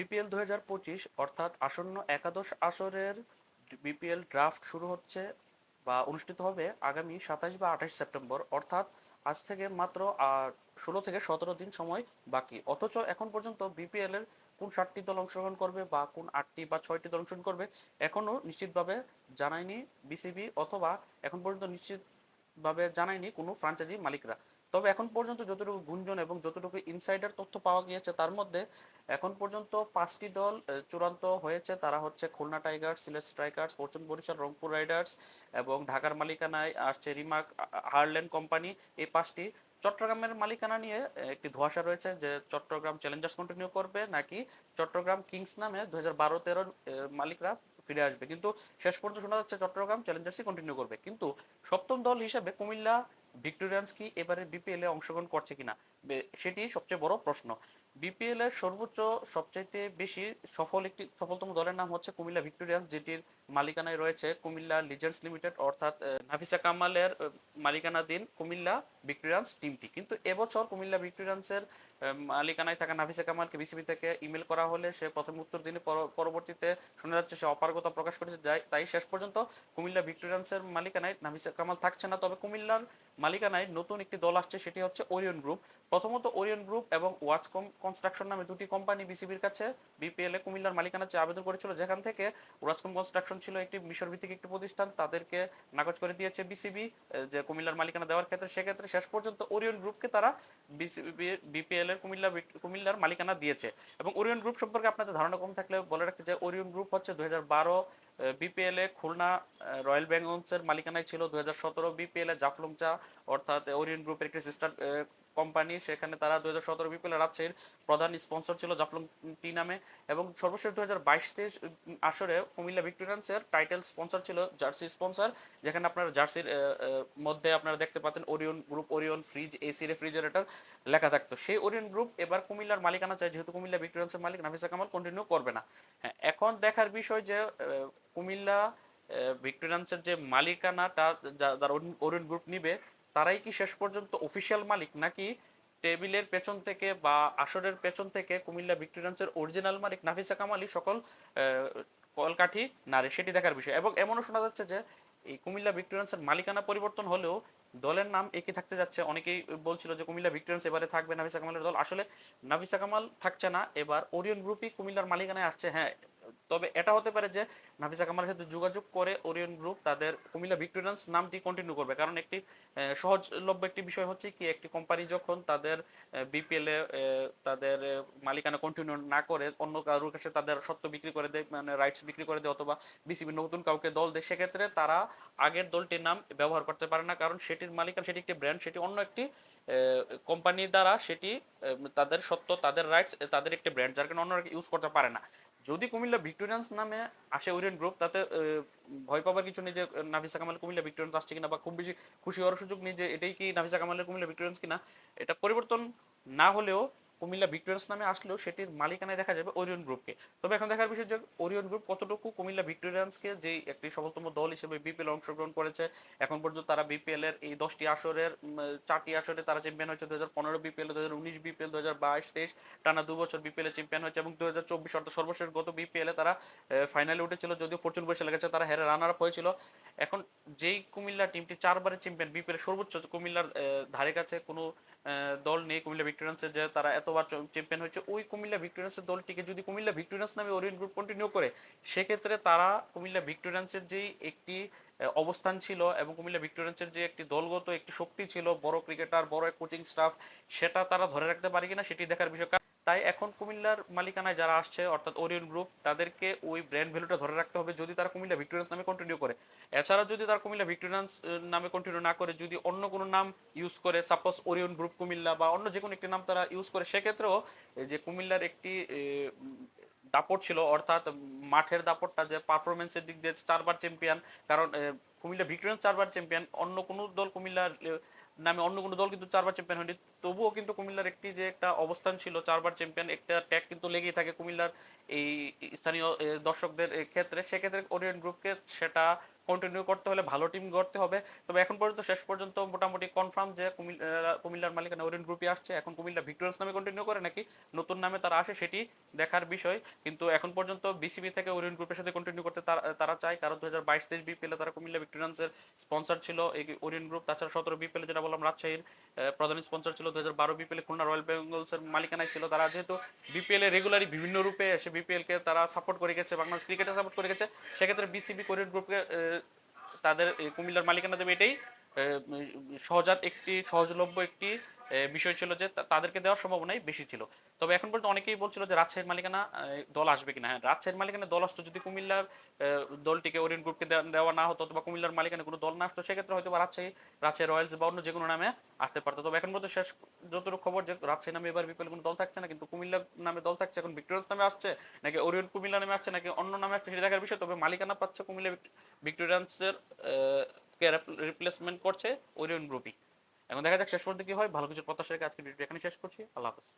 BPL দু হাজার পঁচিশ, অর্থাৎ আসন্ন একাদশ আসরের বিপিএল ড্রাফট শুরু হচ্ছে বা অনুষ্ঠিত হবে আগামী সাতাশ বা আঠাশ সেপ্টেম্বর, অর্থাৎ আজ থেকে মাত্র ষোলো থেকে সতেরো দিন সময় বাকি। অথচ এখন পর্যন্ত বিপিএল এর কোন সাতটি দল অংশগ্রহণ করবে বা কোন আটটি বা ছয়টি দল অংশগ্রহণ করবে এখনও নিশ্চিতভাবে জানায়নি বিসিবি, অথবা এখন পর্যন্ত নিশ্চিতভাবে জানায়নি কোনো ফ্রাঞ্চাইজি মালিকরা। তবে এখন পর্যন্ত যতটুকু গুঞ্জন এবং যতটুকু ইনসাইডার তথ্য পাওয়া গিয়েছে, তার মধ্যে এখন পর্যন্ত পাঁচটি দল চূড়ান্ত হয়েছে। তারা হচ্ছে Khulna Tigers, Sylhet Strikers Fortune Barishal, Rangpur Riders এবং ঢাকার মালিকানায় আসছে রিমার্ক হারল্যান্ড কোম্পানি এই পাঁচটি। চট্টগ্রামের মালিকানা নিয়ে একটি ধোঁয়াশা রয়েছে যে চট্টগ্রাম চ্যালেঞ্জার্স কন্টিনিউ করবে নাকি চট্টগ্রাম কিংস নামে দু হাজার মালিকরা ফিরে আসবে। কিন্তু শেষ পর্যন্ত শোনা যাচ্ছে চট্টগ্রাম চ্যালেঞ্জার্সই কন্টিনিউ করবে। কিন্তু সপ্তম দল হিসেবে কুমিল্লা ভিক্টোরিয়ান্স কি এবারে বিপিএল এ অংশগ্রহণ করছে কিনা? সেটি সবচেয়ে বড় প্রশ্ন। বিপিএল এর সর্বোচ্চ সবচাইতে বেশি সফল একটি, সফলতম দলের নাম হচ্ছে কুমিল্লা ভিক্টোরিয়ান্স, যেটির মালিকানায় রয়েছে কুমিল্লা লিজেন্ডস লিমিটেড, অর্থাৎ নাফিসা কামালের মালিকানাধীন কুমিল্লা ভিক্টোরিয়ান্স টিমটি। কিন্তু এবছর কুমিল্লা ভিক্টোরিয়ান্সের মালিকানায় থাকা নাফিসা কামালকে বিসিবি থেকে ইমেল করা হলে সে প্রথম উত্তর দিনে পরবর্তীতে শোনা যাচ্ছে সে অপারগতা প্রকাশ করেছে, যাই, তাই শেষ পর্যন্ত কুমিল্লা ভিক্টোরিয়ান্সের মালিকানায় নাফিসা কামাল থাকছে না। তবে কুমিল্লার মালিকানায় নতুন একটি দল আসছে, সেটি হচ্ছে ওরিয়ন গ্রুপ। প্রথমত ওরিয়ন গ্রুপ এবং ওয়ার্স কনস্ট্রাকশন নামে দুটি কোম্পানি বিসিবির কাছে বিপিএল এ কুমিল্লার মালিকানা চেয়ে আবেদন করেছিল। যেখান থেকে ওয়ার্সকম কনস্ট্রাকশন ছিল একটি মিশর ভিত্তিক একটি প্রতিষ্ঠান, তাদেরকে নাকচ করে দিয়েছে বিসিবি যে কুমিল্লার মালিকানা দেওয়ার ক্ষেত্রে। সেক্ষেত্রে শেষ পর্যন্ত ওরিয়ন গ্রুপকে তারা বিসিবি বিপিএল এর কুমিল্লা কুমিল্লার মালিকানা দিয়েছে। এবং ওরিয়ন গ্রুপ সম্পর্কে আপনাদের ধারণা কম থাকলে বলে রাখছি যে ওরিয়ন গ্রুপ হচ্ছে দুই হাজার বারো বিপিএল এ খুলনা রয়্যাল বেঙ্গলসের মালিকানায় ছিল। দুই হাজার সতেরো বিপিএল এ জাফলংচা, অর্থাৎ ওরিয়ন গ্রুপের একটি সিস্টার কোম্পানি, সেখানে তারা দুই হাজার সতেরো বিপিএল রাজশাহীর প্রধান স্পন্সর ছিল জাফলং টি নামে এবং সর্বশেষ দুই হাজার বাইশ তেইশ আসরে কুমিল্লা ভিক্টোরিয়ান্সের টাইটেল স্পন্সর ছিল জার্সি স্পন্সর, যেখানে আপনারা জার্সির মধ্যে আপনারা দেখতে পাচ্ছেন Orion group Orion fridge AC refrigerator লেখা থাকতো। সেই ওরিয়ন গ্রুপ এবার কুমিল্লার মালিকানা চায়, যেহেতু কুমিল্লা ভিক্টোরিয়ান্সের মালিক নাফিসা কামাল কন্টিনিউ করবে না। হ্যাঁ এখন দেখার বিষয় যে কুমিল্লা ভিক্টোরিয়ান্সের যে মালিকানাটা যারা ওরিয়ন গ্রুপ নিবে তারাই কি শেষ পর্যন্ত অফিসিয়াল মালিক? নাকি টেবিলের পেছন থেকে বা আসরের পেছন থেকে কুমিল্লা ভিক্টোরিয়ান্সের অরিজিনাল মালিক নাফিসা কামালি সকল কলকাঠি নারে সেটি দেখার বিষয়। এবং এমনও শোনা যাচ্ছে যে এই কুমিল্লা ভিক্টোরিয়ান্সের মালিকানা পরিবর্তন হলেও দলের নাম একই থাকতে যাচ্ছে। অনেকেই বলছিল যে কুমিল্লা ভিক্টোরিয়ান্স এবারে থাকবে নাফিসা কামালের দল। আসলে নাফিসা কামাল থাকছে না, এবার ওরিয়ন গ্রুপই কুমিল্লার মালিকানায় আসছে। হ্যাঁ তবে এটা হতে পারে যে নাফিসা কামালের সাথে যোগাযোগ করে ওরিয়ন গ্রুপ তাদের কুমিল্লা ভিক্টোরিয়ান্স নামটি কন্টিনিউ করবে। কারণ একটি সহজলভ্য একটি বিষয় হচ্ছে কি, একটি কোম্পানি যখন তাদের বিপিএল এ তাদের মালিকানা কন্টিনিউ না করে, অন্য কারোর কাছে তাদের সত্ত্ব বিক্রি করে দেয় মানে রাইটস বিক্রি করে দেয় অথবা বিসিবি নতুন কাউকে দল দেয়, সেক্ষেত্রে তারা আগের দলটির নাম ব্যবহার করতে পারে না। কারণ সেটির মালিকানা, সেটি একটি ব্র্যান্ড সেটি অন্য একটি কোম্পানি দ্বারা সেটি তাদের সত্য, তাদের রাইটস তাদের একটি ব্র্যান্ড যার কারণে অন্যরা ইউজ করতে পারে না। যদি কুমিল্লা ভিক্টোরিয়ান্স নামে আসে ওরিয়েন্ট গ্রুপ তাতে ভয় পাবার কিছু নেই যে, নাভিসা কামাল কুমিল্লা ভিক্টোরিয়ান্স আসছে কিনা বা খুব বেশি খুশি হওয়ার সুযোগ নেই যে, এটাই কি নাভিসা কামালের কুমিল্লা ভিক্টোরিয়ান্স কিনা, এটা পরিবর্তন না হলেও কুমিল্লা ভিক্টোরিয়ান্স নামে আসলেও সেটির মালিকানায় দেখা যাবে ওরিয়ন গ্রুপকে তবে এখন দেখার বিষয় যে ওরিয়ন গ্রুপ কতটুকু কুমিল্লা ভিক্টোরিয়ান্সকে যে একটি সফলতম দল হিসেবে বিপিএল অংশগ্রহণ করেছে, এখন পর্যন্ত তারা বিপিএল এর এই দশটি আসরের চারটি আসরে তারা চ্যাম্পিয়ন হয়েছে দু হাজার পনেরো বিপিএল দু হাজার উনিশ বিপিএল দু হাজার বাইশ, তেইশ, টানা দু বছর বিপিএল এ চ্যাম্পিয়ন হয়েছে এবং দু হাজার চব্বিশ অর্থাৎ সর্বশেষ গত বিপিএল এ তারা ফাইনালে উঠেছিল যদিও ফরচুন বসে লেগেছে, তারা হেরে রানার আপ হয়েছিল। এখন যেই কুমিল্লা টিমটি চারবারের চ্যাম্পিয়ন বিপিএল সর্বোচ্চ কুমিল্লার ধারে কাছে কোনো দল নেই কুমিল্লা ভিক্টোরিয়ান্সের যে তারা এতবার চ্যাম্পিয়ন হয়েছে, ওই কুমিল্লা ভিক্টোরিয়ান্সের দলটিকে যদি কুমিল্লা ভিক্টোরিয়ান্স নামে ওরিয়েন্ট গ্রুপ কন্টিনিউ করে, সেক্ষেত্রে তারা কুমিল্লা ভিক্টোরিয়ান্সের যেই একটি অবস্থান ছিল এবং কুমিল্লা ভিক্টোরিয়ান্সের যে একটি দলগত একটি শক্তি ছিল, বড় ক্রিকেটার বড় কোচিং স্টাফ সেটা তারা ধরে রাখতে পারে কিনা সেটি দেখার বিষয়। তাই এখন কুমিল্লার মালিকানায় যারা আসছে, অর্থাৎ ওরিয়ন গ্রুপ তাদেরকে ওই ব্র্যান্ড ভ্যালুটা ধরে রাখতে হবে যদি তারা কুমিল্লা ভিক্টোরিয়ান্স নামে কন্টিনিউ করে। এছাড়া যদি তারা কুমিল্লা ভিক্টোরিয়ান্স নামে কন্টিনিউ না করে, যদি অন্য কোনো নাম ইউজ করে সাপোজ ওরিয়ন গ্রুপ কুমিল্লা বা অন্য যে কোনো একটি নাম তারা ইউজ করে, সেক্ষেত্রেও যে কুমিল্লার একটি দাপট ছিল, অর্থাৎ মাঠের দাপটটা যে পারফরমেন্সের দিক দিয়ে চারবার চ্যাম্পিয়ন কারণ কুমিল্লা ভিক্টোরিয়ান্স চারবার চ্যাম্পিয়ন অন্য কোনো দল কুমিল্লার নামে অন্য কোনো দল কিন্তু চারবার চ্যাম্পিয়ন হয়নি। তবুও কিন্তু কুমিল্লার একটি যে একটা অবস্থান ছিল, চারবার চ্যাম্পিয়ন একটা ট্যাগ কিন্তু লেগেই থাকে কুমিল্লার এই স্থানীয় দর্শকদের ক্ষেত্রে। সেক্ষেত্রে ওরিয়েন্ট গ্রুপকে সেটা কন্টিনিউ করতে হলে ভালো টিম গড়তে হবে। তবে এখন পর্যন্ত শেষ পর্যন্ত মোটামুটি কনফার্ম যে কুমিল্লার মালিকানা ওরিয়েন্ট গ্রুপই আসছে। এখন কুমিল্লা ভিক্টোরিয়ান্স নামে কন্টিনিউ করে নাকি নতুন নামে তারা আসে সেটি দেখার বিষয়। কিন্তু এখন পর্যন্ত বিসিবি থেকে ওরিয়েন্ট গ্রুপের সাথে কন্টিনিউ করতে তারা চায়। কারণ দু হাজার বাইশ তেইশ বিপিএলে তারা কুমিল্লা ভিক্টোরিয়ান্সের স্পন্সর ছিল। এই ওরিয়েন্ট গ্রুপ তাছাড়া সতেরো বিপিএলে যেটা বললাম, রাজশাহীর প্রধান স্পন্সর ছিল। দু হাজার বারো বিপিএলে খুলনা রয়্যাল বেঙ্গলসের মালিকানায় ছিল। তারা যেহেতু বিপিএল রেগুলারই বিভিন্ন রূপে এসে বিপিএল কে তারা সাপোর্ট করে গেছে, বাংলাদেশ ক্রিকেটে সাপোর্ট করে গেছে, সেক্ষেত্রে বিসিবি কোরিয়ান গ্রুপকে তাদের কুমিল্লার মালিকানা দেবে এটাই। সহজাত একটি সহজলভ্য একটি বিষয় ছিল যে তাদেরকে দেওয়ার সম্ভাবনাই বেশি ছিল। তবে এখন পর্যন্ত অনেকেই বলছিল যে রাজশাহীর মালিকানা দল আসবে কিনা। হ্যাঁ রাজশাহীর মালিকানা দল আসতো যদি কুমিল্লার দলটিকে ওরিয়েন্ট গ্রুপকে দেওয়া- না হতো অথবা কুমিল্লার মালিকানা কোনো দল না আসতো, সেক্ষেত্রে হয়তো রাজশাহী রাজশাহী রয়্যালস বা অন্য যে কোনো নামে আসতে পারতো। তবে এখন পর্যন্ত শেষ যতটুকু খবর যে রাজশাহী নামে এবার বিপিএল কোনো দল থাকছে না, কিন্তু কুমিল্লার নামে দল থাকছে, এখন ভিক্টোরিয়ান্স নামে আসছে, নাকি ওরিয়েন্ট কুমিল্লা নামে আসছে, নাকি অন্য নামে আসছে, সেটা দেখার বিষয়। তবে মালিকানা পাচ্ছে কুমিল্লা ভিক্ট- ভিক্টোরিয়ান্সের রিপ্লেসমেন্ট করছে ওরিয়ন গ্রুপই। এখন দেখা যাক শেষ পর্যন্ত কি হয়। ভালো কিছু প্রত্যাশা রেখে আজকে ভিডিওটি এখানে শেষ করছি। আল্লাহ হাফেজ।